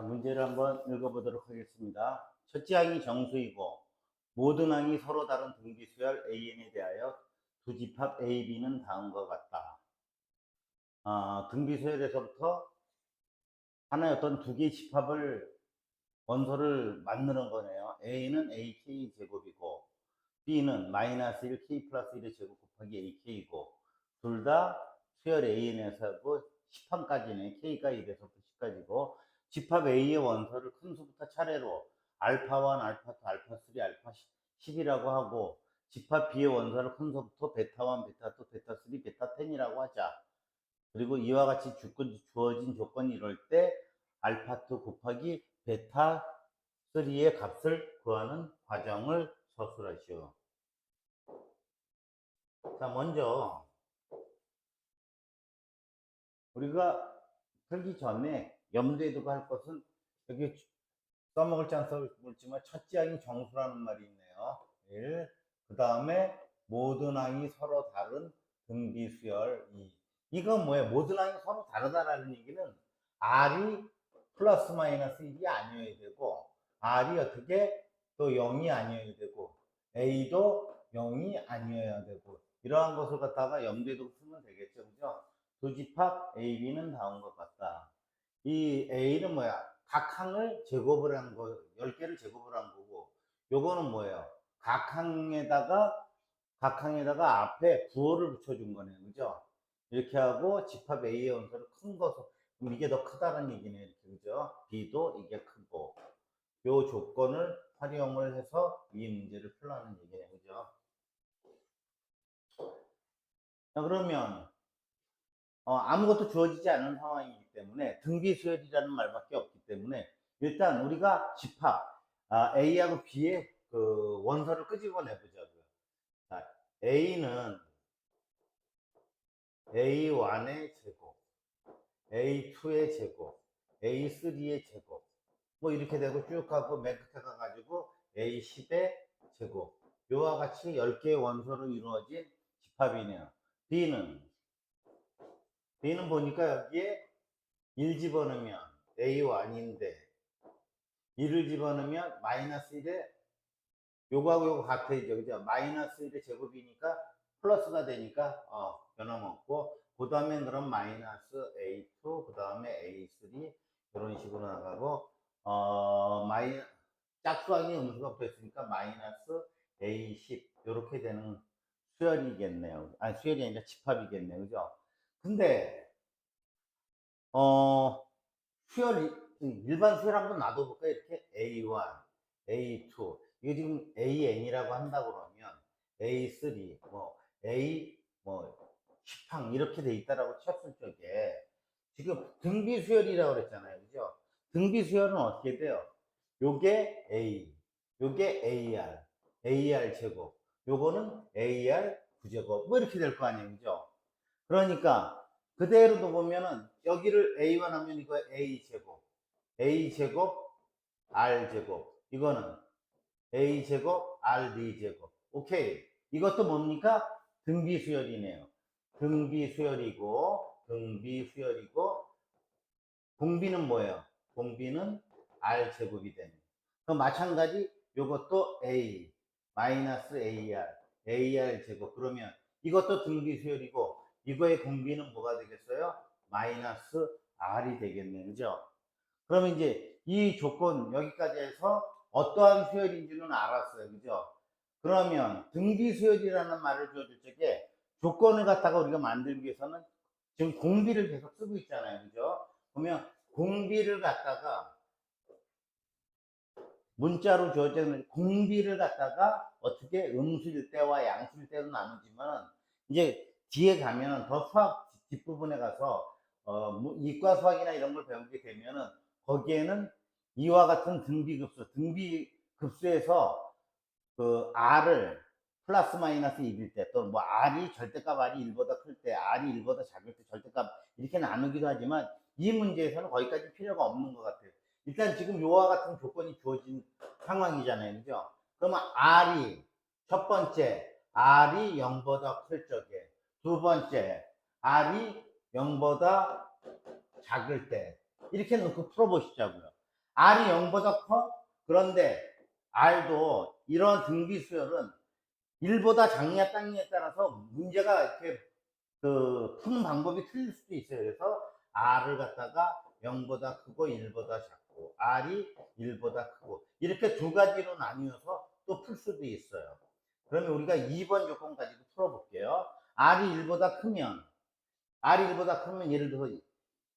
자, 문제를 한번 읽어보도록 하겠습니다. 첫째 항이 정수이고 모든 항이 서로 다른 등비수열 AN에 대하여 두 집합 A, B는 다음과 같다. 아, 등비수열에서부터 하나의 어떤 두 개의 집합을 원소를 만드는 거네요. A는 AK 제곱이고 B는 마이너스 1 K 플러스 1의 제곱 곱하기 AK이고 둘 다 수열 AN에서 10항까지네. K가 1에서부터 10까지고 집합 A의 원소를 큰 수부터 차례로 알파1, 알파2, 알파3, 알파10이라고 하고 집합 B의 원소를 큰 수부터 베타1, 베타2, 베타3, 베타10이라고 하자. 그리고 이와 같이 주어진 조건이 이럴 때 알파2 곱하기 베타3의 값을 구하는 과정을 서술하시오. 자, 먼저 우리가 풀기 전에 염두에 두고 할 것은 여기 써먹을 지 안 써먹을지만 첫째 항이 정수라는 말이 있네요. 1. 그 다음에 모든 항이 서로 다른 등비수열 2. 이건 뭐예요? 모든 항이 서로 다르다라는 얘기는 R이 플러스 마이너스 1이 아니어야 되고 R이 어떻게 또 0이 아니어야 되고 A도 0이 아니어야 되고 이러한 것을 갖다가 염두에 두고 쓰면 되겠죠. 그죠? 두 집합 A, B는 다음 것 같다. 이 A는 뭐야? 각 항을 제곱을 한 거, 10개를 제곱을 한 거고, 요거는 뭐예요? 각 항에다가, 각 항에다가 앞에 부호를 붙여준 거네요. 그죠? 이렇게 하고, 집합 A의 원소를 큰 것으로, 그럼 이게 더 크다는. 이렇게, 그죠? B도 이게 크고, 요 조건을 활용을 해서 이 문제를 풀라는 얘기네요. 그죠? 자, 그러면, 어, 아무것도 주어지지 않은 상황이기 때문에 등비수열이라는 말밖에 없기 때문에 일단 우리가 집합 아, A하고 B의 그 원소를 끄집어내 보자고요. 자, A는 A1의 제곱, A2의 제곱, A3의 제곱 뭐 이렇게 되고 쭉 가고 맨 끝에 가가지고 A10의 제곱 요와 같이 10개의 원소로 이루어진 집합이네요. B는 B는 보니까 여기에 1 집어넣으면 A1인데 1을 집어넣으면 마이너스 1에 요거하고 요거 같아야죠. 그죠? 마이너스 1의 제곱이니까 플러스가 되니까 어, 변함없고 그 다음에 그럼 마이너스 A2 그 다음에 A3 이런 식으로 나가고 어, 마이 짝수항이 음수가 붙어있으니까 마이너스 A10 이렇게 되는 수열이겠네요. 아니 수열이 아니라 집합이겠네요. 그죠? 근데 어 수열 일반 수열 한번 놔둬볼까? 이렇게? A1, A2 이게 지금 AN이라고 한다 그러면 A3 뭐 A 뭐 10항 이렇게 돼 있다라고 쳤을 적에 지금 등비 수열이라고 그랬잖아요, 그죠? 등비 수열은 어떻게 돼요? 요게 A, 요게 AR, AR 제곱, 요거는 AR 부제곱. 뭐 이렇게 될 거 아니에요, 그죠? 그러니까 그대로 도 보면은 여기를 A1 하면 이거 A 제곱, A 제곱, R 제곱. 이거는 A 제곱, R D 제곱. 오케이. 이것도 뭡니까? 등비 수열이네요. 등비 수열이고, 등비 수열이고, 공비는 뭐예요? 공비는 R 제곱이 되는. 그럼 마찬가지 요것도 A, 마이너스 AR, AR 제곱. 그러면 이것도 등비 수열이고, 이거의 공비는 뭐가 되겠어요? 마이너스 R이 되겠네. 그죠? 그러면 이제 이 조건 여기까지 해서 어떠한 수열인지는 알았어요. 그죠? 그러면 등비 수열이라는 말을 줘줄 적에 조건을 갖다가 우리가 만들기 위해서는 지금 공비를 계속 쓰고 있잖아요. 그죠? 그러면 공비를 갖다가 문자로 주어진 공비를 갖다가 어떻게 음수일 때와 양수일 때로 나누지만 이제 뒤에 가면은 더 수학 뒷부분에 가서 어, 뭐 이과 수학이나 이런 걸 배우게 되면은 거기에는 이와 같은 등비급수, 등비급수에서 그 R을 플러스 마이너스 2일 때, 또 뭐 R이 절대값 R이 1보다 클 때, R이 1보다 작을 때 절대값 이렇게 나누기도 하지만 이 문제에서는 거기까지 필요가 없는 것 같아요. 일단 지금 요와 같은 조건이 주어진 상황이잖아요. 그죠? 그러면 R이 첫 번째, R이 0보다 클 적에 두 번째, R이 0보다 작을 때. 이렇게 놓고 풀어보시자고요. R이 0보다 커? 그런데 R도 이런 등비 수열은 1보다 작냐 작냐에 따라서 문제가 이렇게 그 푸는 방법이 틀릴 수도 있어요. 그래서 R을 갖다가 0보다 크고 1보다 작고 R이 1보다 크고 이렇게 두 가지로 나뉘어서 또 풀 수도 있어요. 그러면 우리가 2번 조건 가지고 풀어볼게요. R이 1보다 크면 R이 1보다 크면 예를 들어서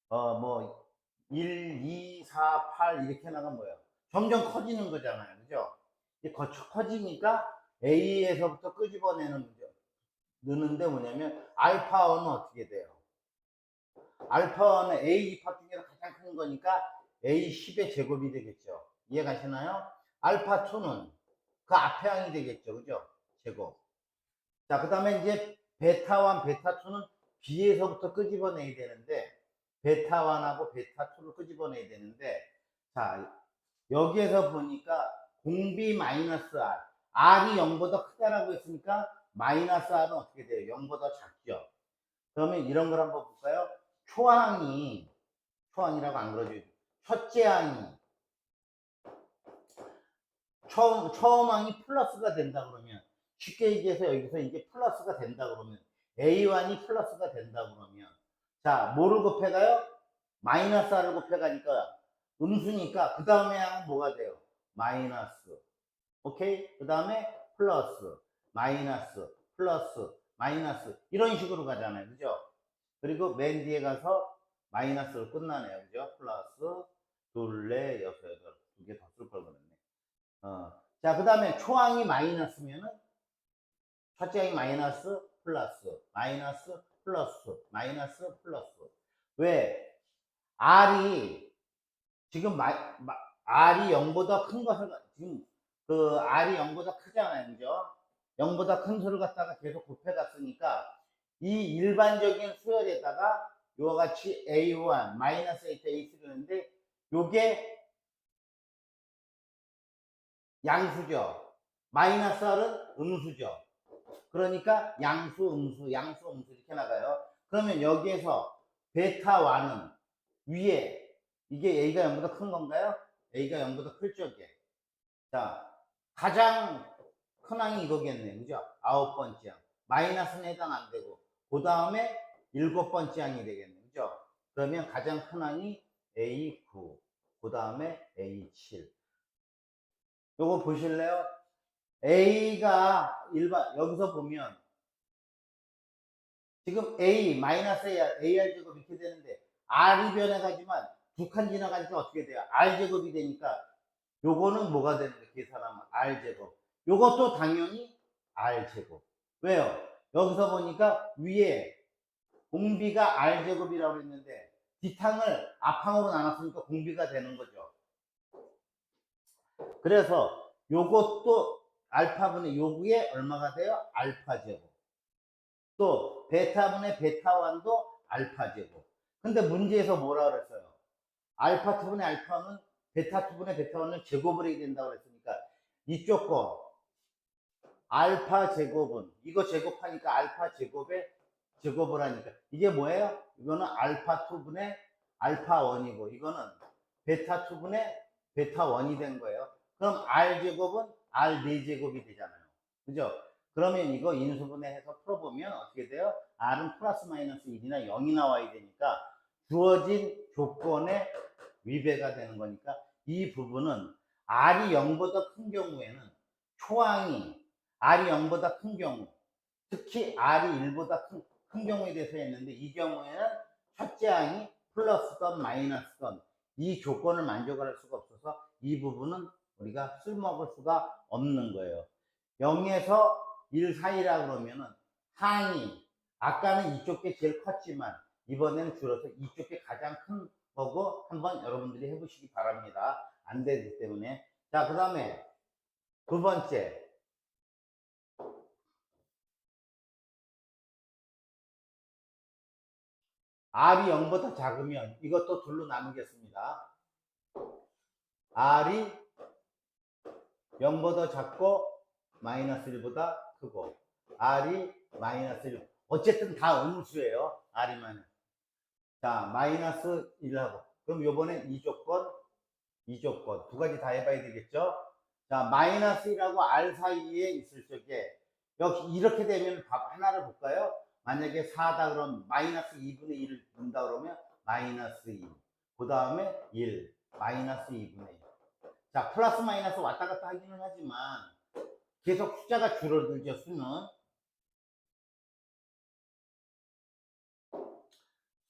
어 뭐 1, 2, 4, 8 이렇게 나가면 뭐예요? 점점 커지는 거잖아요. 그죠? 거쳐 커지니까 A에서부터 끄집어내는 문제. 느는데 뭐냐면 알파원은 어떻게 돼요? 알파원은 A 입합 중에서 가장 큰 거니까 A 10의 제곱이 되겠죠. 이해가시나요? 알파 2는 그 앞에 항이 되겠죠. 그죠? 제곱. 자, 그 다음에 이제 베타 1, 베타 2는 B에서부터 끄집어내야 되는데 베타 1하고 베타 2를 끄집어내야 되는데 자, 여기에서 보니까 공비 마이너스 R R이 0보다 크다라고 했으니까 마이너스 R은 어떻게 돼요? 0보다 작죠. 그러면 이런 걸 한번 볼까요? 초항이 초항이라고 안 그러죠. 첫째 항이 처음 처음 항이 플러스가 된다 그러면 쉽게 얘기해서 여기서 이제 플러스가 된다 그러면 A1이 플러스가 된다 그러면 자 뭐를 곱해가요? 마이너스 R을 곱해가니까 음수니까 그 다음에 뭐가 돼요? 마이너스 오케이? 그 다음에 플러스 마이너스 플러스 마이너스 이런 식으로 가잖아요 그죠? 그리고 맨 뒤에 가서 마이너스로 끝나네요 그죠? 플러스 둘레 여섯 여덟 두 개 더 쓸 걸 그랬네 어. 자, 그 다음에 초항이 마이너스면은 첫째 항이 마이너스 플러스 마이너스 플러스 마이너스 플러스 왜 R이 지금 마, 마- R이 0보다 큰 것을 가- 지금 그 R이 0보다 크잖아요 그죠 0보다 큰 수를 갖다가 계속 곱해갔으니까 이 일반적인 수열에다가 이와 같이 A1 마이너스 H A3였는데 요게 양수죠. 마이너스 R은 음수죠. 그러니까 양수, 음수, 양수, 음수 이렇게 나가요. 그러면 여기에서 베타 1은 위에 이게 A가 0보다 큰 건가요? A가 0보다 클 적에. 자, 가장 큰 항이 이거겠네요. 그죠? 아홉 번째 항. 마이너스는 해당 안 되고, 그 다음에 일곱 번째 항이 되겠네요. 그죠? 그러면 가장 큰 항이 A9, 그 다음에 A7. 요거 보실래요? A가 일반 여기서 보면 지금 A 마이너스 AR, 제곱 이렇게 되는데 R이 변해가지만 두 칸 지나가니까 어떻게 돼요? R 제곱이 되니까 요거는 뭐가 되는 거예요? 계산하면 R 제곱. 요것도 당연히 R 제곱. 왜요? 여기서 보니까 위에 공비가 R 제곱이라고 했는데 뒷항을 앞항으로 나눴으니까 공비가 되는 거죠. 그래서 요것도 알파분의 요구에 얼마가 돼요? 알파 제곱. 또 베타분의 베타1도 알파 제곱. 근데 문제에서 뭐라 그랬어요? 알파 2분의 알파는 베타 2분의 베타1을 제곱을 해야 된다고 그랬으니까 이쪽 거 알파 제곱은 이거 제곱하니까 알파 제곱에 제곱을 하니까 이게 뭐예요? 이거는 알파 2분의 알파 1이고 이거는 베타 2분의 베타 1이 된 거예요. 그럼 R 제곱은 R 4제곱이 되잖아요. 그죠? 그러면 이거 인수분해해서 풀어보면 어떻게 돼요? R은 플러스 마이너스 1이나 0이 나와야 되니까 주어진 조건에 위배가 되는 거니까 이 부분은 R이 0보다 큰 경우에는 초항이 R이 0보다 큰 경우 특히 R이 1보다 큰, 큰 경우에 대해서 했는데 이 경우에는 첫째 항이 플러스건 마이너스건 이 조건을 만족할 수가 없어서 이 부분은 우리가 쓸먹을 수가 없는 거예요. 0에서 1 사이라 그러면은 항이 아까는 이쪽 게 제일 컸지만 이번에는 줄어서 이쪽 게 가장 큰 거고 한번 여러분들이 해보시기 바랍니다. 안 되기 때문에 자 그 다음에 두 번째 R이 0보다 작으면 이것도 둘로 나누겠습니다. R이 0보다 작고 마이너스 1보다 크고 R이 마이너스 1 어쨌든 다 음수예요. R이면 자 마이너스 1하고 그럼 요번엔 이 조건 이 조건 두 가지 다 해봐야 되겠죠? 자, 마이너스 1하고 R 사이에 있을 적에 역시 이렇게 되면 밥 하나를 볼까요? 만약에 4다 그러면 마이너스 2분의 1을 넣는다 그러면 마이너스 2. 그 다음에 1. 마이너스 2분의 1. 자, 플러스 마이너스 왔다 갔다 하기는 하지만 계속 숫자가 줄어들죠, 수는.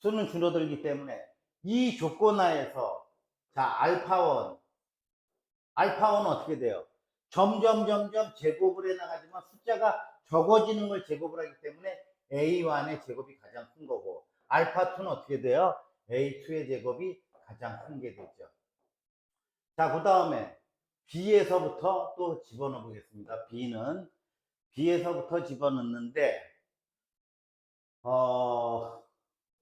수는 줄어들기 때문에 이 조건 하에서 자, 알파1. 알파1은 어떻게 돼요? 점점, 점점 제곱을 해 나가지만 숫자가 적어지는 걸 제곱을 하기 때문에 A1의 제곱이 가장 큰 거고, 알파2는 어떻게 돼요? A2의 제곱이 가장 큰 게 되죠. 자, 그 다음에 B에서부터 또 집어넣어 보겠습니다. B는 B에서부터 집어넣는데, 어,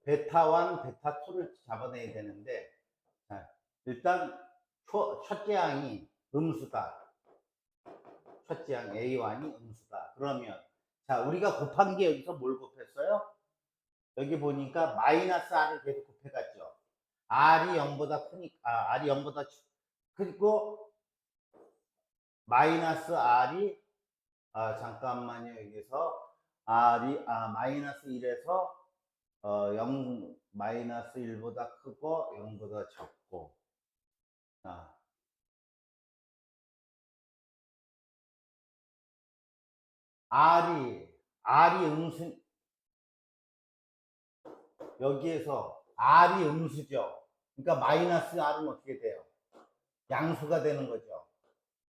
베타1, 베타2를 잡아내야 되는데, 자, 일단 초, 첫째 항이 음수다. 첫째 항 A1이 음수다. 그러면 자 우리가 곱한 게 여기서 뭘 곱했어요? 여기 보니까 마이너스 R을 계속 곱해갔죠. R이 0보다 크니까 아, R이 0보다 그리고 마이너스 R이 아 잠깐만요 여기서 R이 아 마이너스 1에서 어, 0 마이너스 1보다 크고 0보다 적고 자, R이, R이 음수, 여기에서 R이 음수죠. 그러니까 마이너스 R은 어떻게 돼요? 양수가 되는 거죠.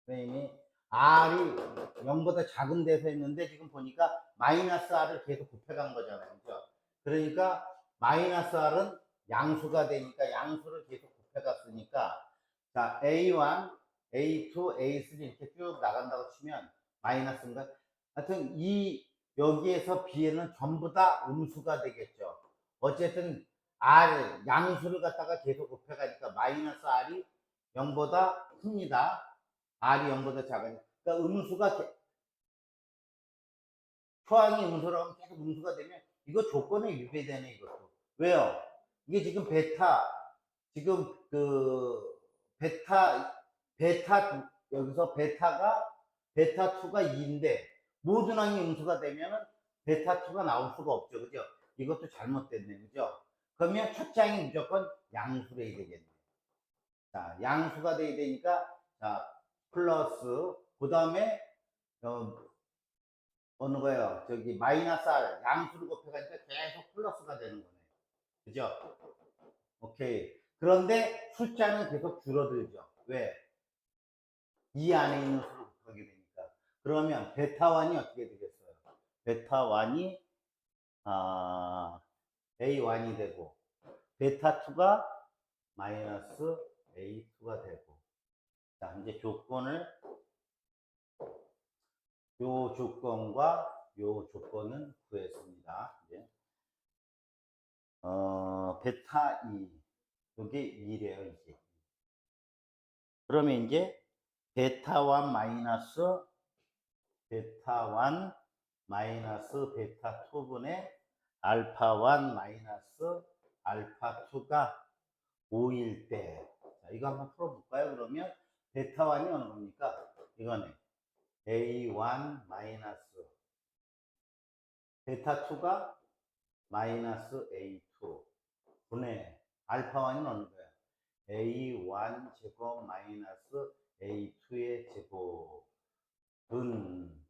선생님이 R이 0보다 작은 데서 했는데 지금 보니까 마이너스 R을 계속 곱해간 거잖아요. 그죠? 그러니까 마이너스 R은 양수가 되니까 양수를 계속 곱해갔으니까 자 A1, A2, A3 이렇게 쭉 나간다고 치면 마이너스인가? 하여튼 이 여기에서 B에는 전부 다 음수가 되겠죠. 어쨌든 R 양수를 갖다가 계속 곱해가니까 마이너스 R이 0보다 큽니다. R이 0보다 작으니까 그러니까 음수가 개- 초항이 음수라고 하면 계속 음수가 되면 이거 조건에 위배되네 이것도. 왜요? 이게 지금 베타 지금 그 베타 베타 여기서 베타가 베타 2가 2인데 모든 항이 음수가 되면은 베타 2가 나올 수가 없죠. 그죠? 이것도 잘못됐네. 그죠? 그러면 첫째 항이 무조건 해야 되겠네. 자, 양수가 돼야 되니까 자, 플러스 그 다음에 어, 어느 거예요? 저기 마이너스 R 양수를 곱해가니까 계속 플러스가 되는 거네. 그죠? 오케이. 그런데 숫자는 계속 줄어들죠. 왜? 이 안에 있는 수를 곱하게 되니까. 그러면 베타1이 어떻게 되겠어요? 베타1이 아, A1이 되고, 베타2가 마이너스 A2가 되고. 자, 이제 조건을, 요 조건과 요 조건은 구했습니다. 이제. 어, 베타 2. 요게 2래요, 이게. 그러면 이제 베타 1 마이너스 베타 1 마이너스 베타 2분의 알파 1 마이너스 알파 2가 5일 때. 자, 이거 한번 풀어볼까요? 그러면 베타 1이 어느 겁니까? 이거네. A1 마이너스 베타 2가 마이너스 A2 분의 알파 1은 어느 거야? A1 제곱 마이너스 A2의 제곱은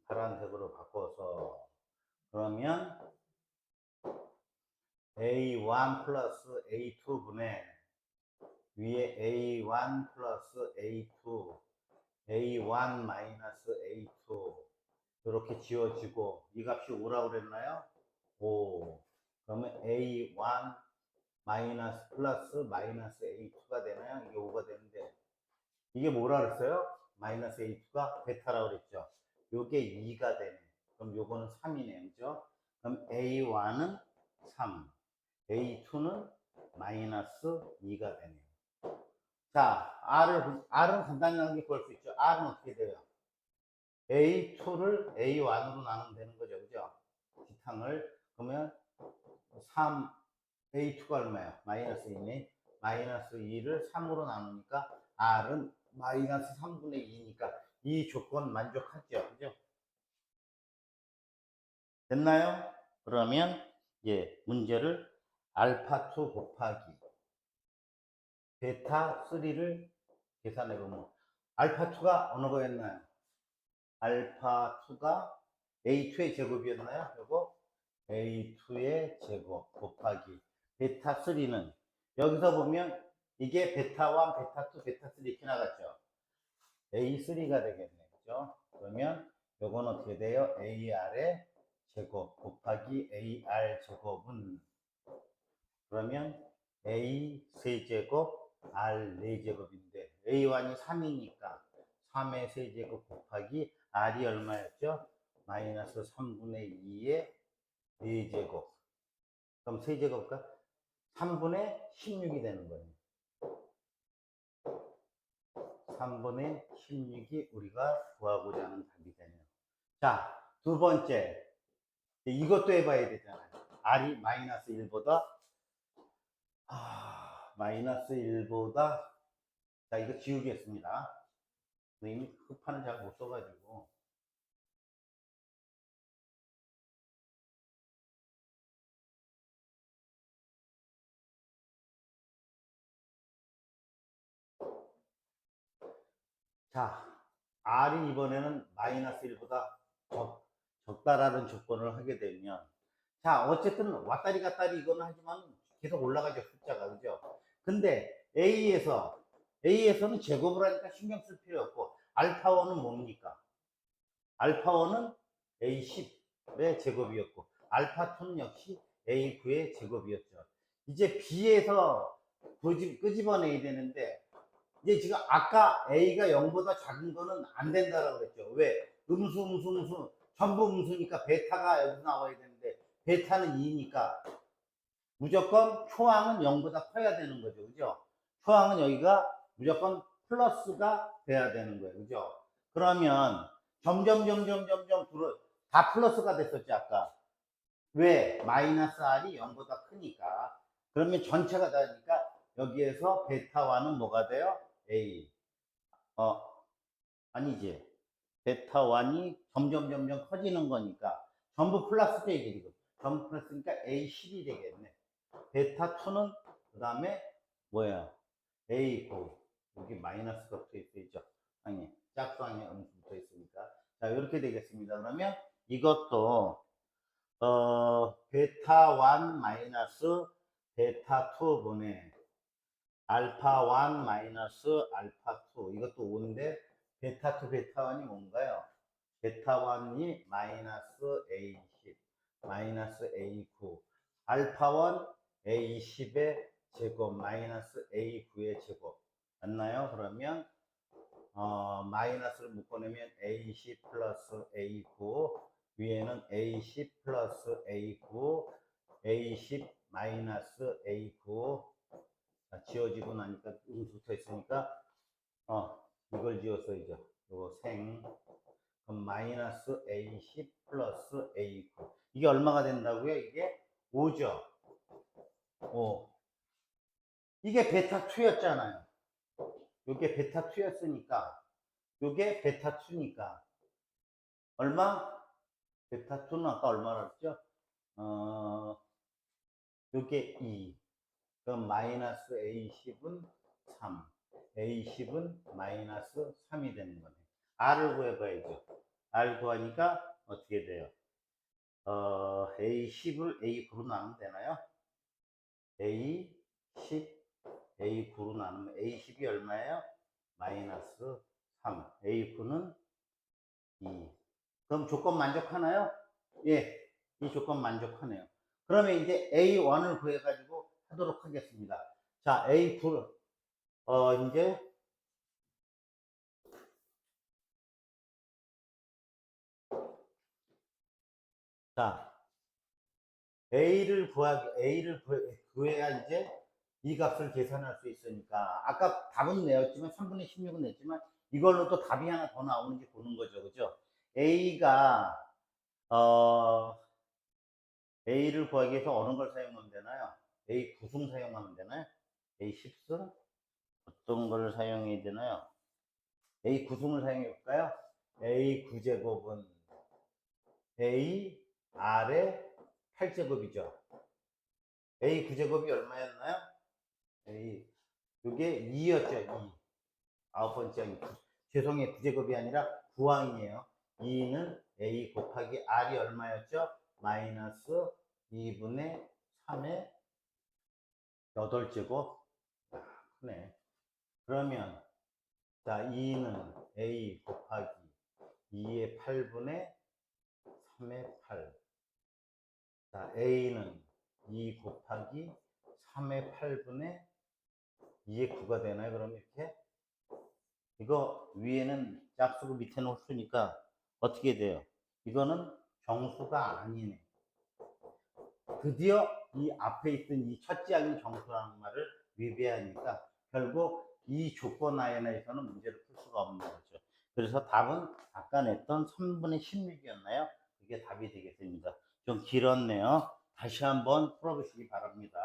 파란색으로 바꿔서 그러면 A1 플러스 A2 분의 위에 A1 플러스 A2 A1 마이너스 A2 이렇게 지워지고 이 값이 5라고 그랬나요? 5 그러면 A1 마이너스 플러스 마이너스 A2가 되나요? 이게 5가 되는데 이게 뭐라 그랬어요? 마이너스 A2가 베타라고 그랬죠. 요게 2가 되네. 그럼 요거는 3이네요. 그죠? 그럼 A1은 3, A2는 마이너스 2가 되네요. 자, R을, R은 간단하게 구할 수 있죠. R은 어떻게 돼요? A2를 A1으로 나누면 되는 거죠. 그죠? 지탕을. 그러면 3, A2가 얼마예요? 마이너스 2네. 마이너스 2를 3으로 나누니까 R은 마이너스 3분의 2니까 이 조건 만족하죠. 그죠? 됐나요? 그러면 예, 문제를 알파 2 곱하기 베타 3를 계산해 보면 알파 2가 어느 거였나요? 알파 2가 A2의 제곱이었나요? 요거 A2의 제곱 곱하기 베타 3는 여기서 보면 이게 베타 1, 베타 2, 베타 3 이렇게 나갔죠. A3가 되겠네. 그죠? 그러면 요건 어떻게 돼요? AR의 제곱 곱하기 AR 제곱은 그러면 A 세제곱 R 4제곱인데 A1이 3이니까 3의 세제곱 곱하기 R이 얼마였죠? 마이너스 3분의 2의 4제곱. 그럼 세제곱가 3분의 16이 되는 거예요. 3분의 16이 우리가 구하고자 하는 답이 되네요. 자, 두 번째. 이것도 해봐야 되잖아요. R이 마이너스 1보다 아, 마이너스 1보다 자 이거 지우겠습니다. 이미 흡판을 잘 못 써가지고. 자 R이 이번에는 마이너스 1보다 적, 적다라는 조건을 하게 되면 자 어쨌든 왔다리 갔다리 이거는 하지만 계속 올라가죠 숫자가. 그죠 근데 A에서 A에서는 제곱을 하니까 신경 쓸 필요 없고 알파1은 뭡니까? 알파1은 A10의 제곱이었고 알파2는 역시 A9의 제곱이었죠. 이제 B에서 끄집, 끄집어내야 되는데 이제 지금 아까 A가 0보다 작은 거는 안 된다라고 그랬죠. 왜? 음수 음수 음수. 전부 음수니까 베타가 여기서 나와야 되는데 베타는 2니까 무조건 초항은 0보다 커야 되는 거죠. 그죠? 초항은 여기가 무조건 플러스가 돼야 되는 거예요. 그죠? 그러면 점점, 점점, 점점 다 플러스가 됐었지, 아까. 왜? 마이너스 R이 0보다 크니까. 그러면 전체가 다니까 여기에서 베타1은 뭐가 돼요? A. 어, 아니지. 베타1이 점점, 점점 커지는 거니까 전부 플러스 되겠고 전부 플러스니까 A10이 되겠네. 베타2는 그 다음에 뭐야? A9 여기 마이너스가 붙어 있죠. 아니 짝수항에 음수 붙어 있으니까 자 이렇게 되겠습니다. 그러면 이것도 어 베타1 마이너스 베타2 분의 알파1 마이너스 알파2 이것도 5인데 베타2 베타1이 뭔가요? 베타1이 마이너스 A10 마이너스 A9 알파1 A10의 제곱 마이너스 A9의 제곱 맞나요? 그러면 어, 마이너스를 묶어내면 A10 플러스 A9 위에는 A10 플러스 A9 A10 마이너스 A9 자, 지워지고 나니까 음수 붙어 있으니까 어, 이걸 지웠어야죠. 요거 생 그럼 마이너스 A10 플러스 A9 이게 얼마가 된다고요? 이게 5죠. 5. 이게 베타 2였잖아요. 요게 베타 2였으니까 요게 베타 2니까 얼마? 베타 2는 아까 얼마라 했죠? 어, 요게 2. 그럼 마이너스 A10은 3. A10은 마이너스 3이 되는 거네. R을 구해봐야죠. R 구하니까 어떻게 돼요? 어, A10을 A9로 나누면 되나요? A10, A9로 나누면 A10이 얼마예요? 마이너스 3. A9는 2. 그럼 조건 만족하나요? 예, 이 조건 만족하네요. 그러면 이제 A1을 구해가지고 하도록 하겠습니다. 자, A9를, 어, 이제 자, A를 구하기, A를 구- 구해야 이제 이 값을 계산할 수 있으니까, 아까 답은 내었지만, 3분의 16은 냈지만, 이걸로 또 답이 하나 더 나오는지 보는 거죠. 그죠? A가, 어, A를 구하기 위해서 어느 걸 사용하면 되나요? A 구승 사용하면 되나요? A 10승? 어떤 걸 사용해야 되나요? A 구승을 사용해 볼까요? A 9제곱은 A R의 8제곱이죠. A 9제곱이 얼마였나요? A 이게 2였죠. 2. 아홉 번째 죄송해요. 9제곱이 아니라 9항이에요. 2는 A 곱하기 R이 얼마였죠? 마이너스 2분의 3의 8제곱. 아, 크네. 그러면 자 2는 A 곱하기 2의 8분의 3의 8. 자 A는 2 곱하기 3의 8분의 2의 9가 되나요? 그럼 이렇게 이거 위에는 짝수고 밑에는 홀수니까 어떻게 돼요? 이거는 정수가 아니네. 드디어 이 앞에 있던 이 첫째 항이 정수라는 말을 위배하니까 결국 이 조건 하에서는 문제를 풀 수가 없는 거죠. 그래서 답은 아까 냈던 3분의 16이었나요? 그게 답이 되겠습니다. 좀 길었네요. 다시 한번 풀어보시기 바랍니다.